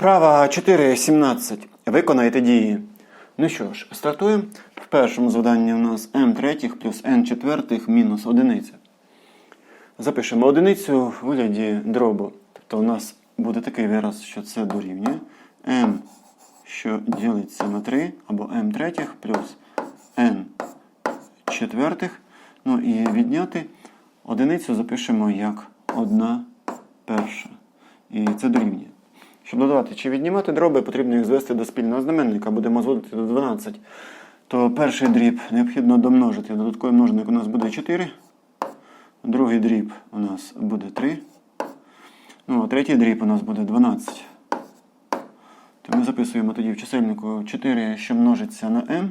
Вправа 4.17. Виконайте дії. Ну що ж, стартуємо. В першому завданні у нас m третіх плюс n четвертих мінус одиниця. Запишемо одиницю в вигляді дробу. Тобто у нас буде такий вираз, що це дорівнює m, що ділиться на 3, або m третіх плюс n четвертих. Ну і відняти одиницю запишемо як 1 перша. І це дорівнює. Щоб додавати чи віднімати дроби, потрібно їх звести до спільного знаменника. Будемо зводити до 12. То перший дріб необхідно домножити. Додатковий множник у нас буде 4. Другий дріб у нас буде 3. Ну, а третій дріб у нас буде 12. То ми записуємо тоді в чисельнику 4, що множиться на m.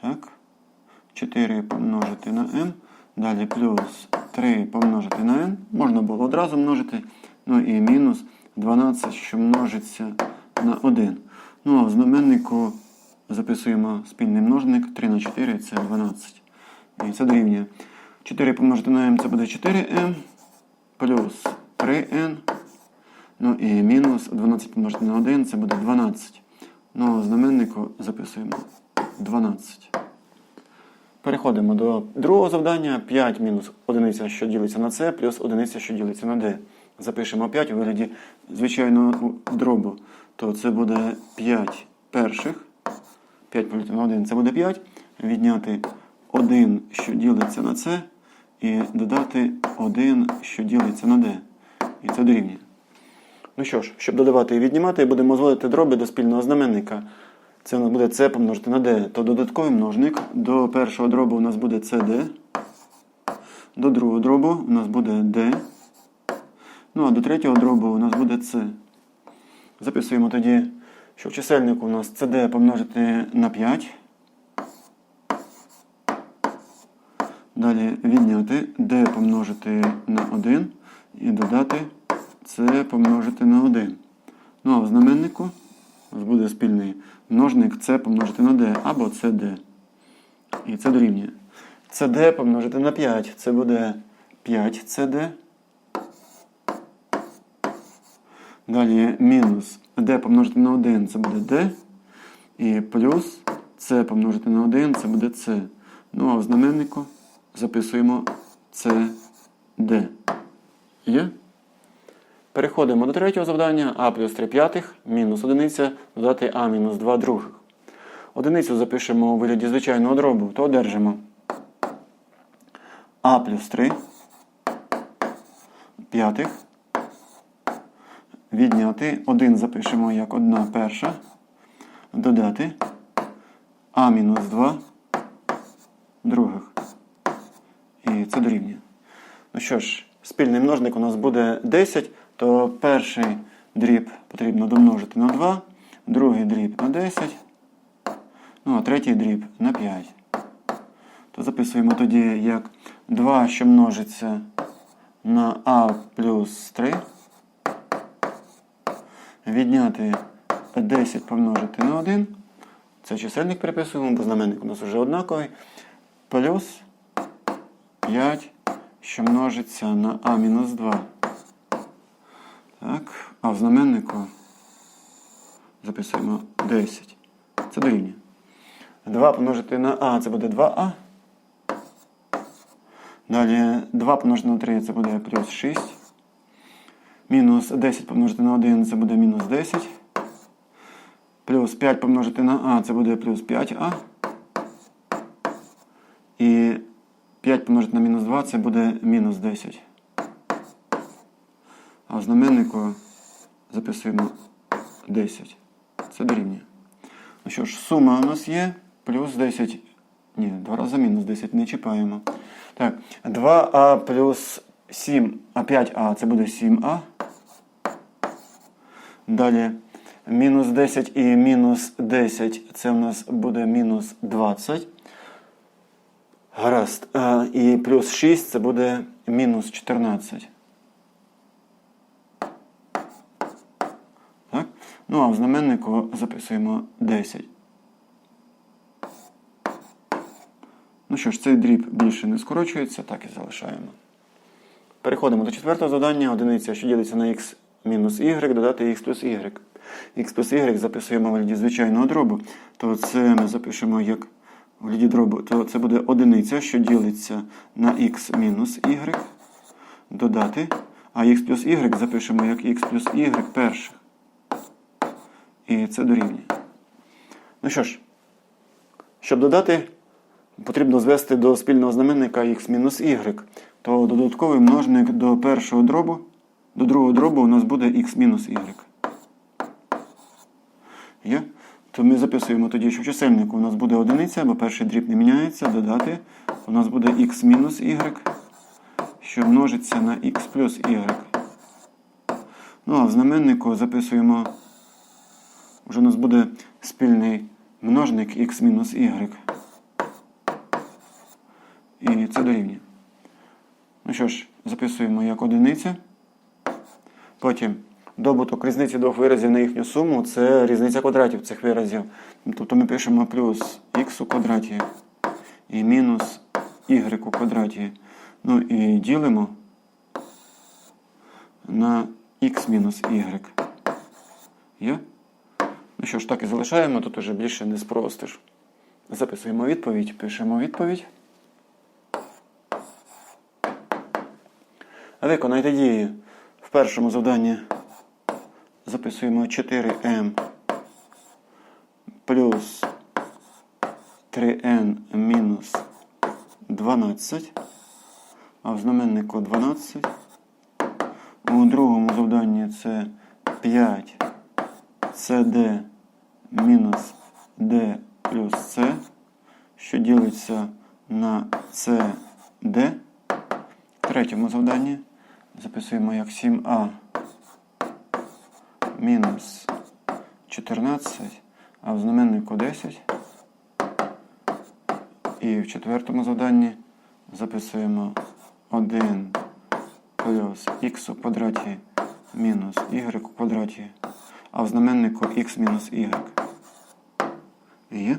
Так. 4 помножити на m. Далі плюс 3 помножити на n. Можна було одразу множити. Ну і мінус 12, що множиться на 1. Ну а в знаменнику записуємо спільний множник 3 на 4 це 12. І це дорівнює. 4 помножити на m це буде 4m плюс 3n. Ну і мінус 12 помножити на 1 це буде 12. Ну а в знаменнику записуємо 12. Переходимо до другого завдання. 5 мінус одиниця, що ділиться на С, плюс одиниця, що ділиться на D. Запишемо 5 у вигляді звичайного дробу. То це буде 5 перших. 5 поділити на 1 це буде 5. Відняти 1, що ділиться на С, і додати 1, що ділиться на D. І це дорівнює. Ну що ж, щоб додавати і віднімати, будемо зводити дроби до спільного знаменника. Це у нас буде С помножити на D, то додатковий множник. До першого дробу у нас буде CD. До другого дробу у нас буде D. Ну а до третього дробу у нас буде С. Записуємо тоді, що в чисельнику у нас CD помножити на 5. Далі відняти D помножити на 1 і додати С помножити на 1. Ну а в знаменнику у нас буде спільний множник С помножити на D або CD. І це дорівнює. CD помножити на 5. Це буде 5CD. Далі мінус D помножити на 1 це буде D. І плюс С помножити на 1 це буде С. Ну а в знаменнику записуємо CD. Є? Переходимо до третього завдання. А плюс 3 п'ятих мінус одиниця додати А мінус 2 других. Одиницю запишемо у вигляді звичайного дробу, то одержимо А плюс 3 п'ятих. Відняти 1 запишемо як 1 перша. Додати А мінус 2 других. І це дорівнює. Ну що ж, спільний множник у нас буде 10, то перший дріб потрібно домножити на 2, другий дріб на 10, ну а третій дріб на 5. То записуємо тоді як 2, що множиться на А плюс 3. Відняти 10 помножити на 1. Це чисельник переписуємо, бо знаменник у нас вже однаковий. Плюс 5, що множиться на А мінус 2. Так, а в знаменнику записуємо 10. Це дорівнює. 2 помножити на А це буде 2А. Далі 2 помножити на 3 це буде плюс 6. Мінус 10 помножити на 1 це буде мінус 10. Плюс 5 помножити на А це буде плюс 5А. І 5 помножити на мінус 2 це буде мінус 10. А в знаменнику записуємо 10. Це дорівнює. Ну що ж, сума у нас є. Плюс 10. Ні, два рази мінус 10 не чіпаємо. Так, 2а плюс 7, а 5а це буде 7а. Далі мінус 10 і мінус 10 це у нас буде мінус 20. Гаразд. І плюс 6 це буде мінус 14. Так? Ну а в знаменнику записуємо 10. Ну що ж, цей дріб більше не скорочується, так і залишаємо. Переходимо до четвертого завдання. Одиниця, що ділиться на х мінус y додати x плюс y. x плюс y записуємо в вигляді звичайного дробу, то це ми запишемо як в вигляді дробу, то це буде одиниця, що ділиться на x мінус y, додати, а x плюс y запишемо як x плюс y перших. І це дорівнює. Ну що ж, щоб додати, потрібно звести до спільного знаменника x мінус y, то додатковий множник до першого дробу, до другого дробу у нас буде x мінус y. Є? То ми записуємо тоді, що в чисельнику у нас буде одиниця, бо перший дріб не міняється, додати у нас буде x мінус y, що множиться на x плюс y. Ну а в знаменнику записуємо, вже у нас буде спільний множник x мінус y. І це дорівнює. Ну що ж, записуємо як одиниця. Потім добуток різниці двох виразів на їхню суму це різниця квадратів цих виразів. Тобто ми пишемо плюс х у квадраті і мінус y у квадраті. Ну і ділимо на х мінус y. Є? Ну що ж, так і залишаємо, тут уже більше не спростиш. Записуємо відповідь, пишемо відповідь. Виконайте дії. Першому завданні записуємо 4m плюс 3n мінус 12, а в знаменнику 12. У другому завданні це 5 cd мінус d плюс c, що ділиться на cd. В третьому завданні записуємо як 7а мінус 14, а в знаменнику 10. І в четвертому завданні записуємо 1 плюс х у квадраті мінус y у квадраті, а в знаменнику х мінус y. Є?